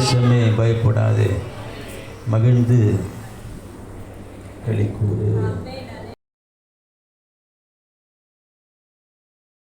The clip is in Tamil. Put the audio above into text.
தேசமே பயப்படாது. மகிழ்ந்து களி கூறு.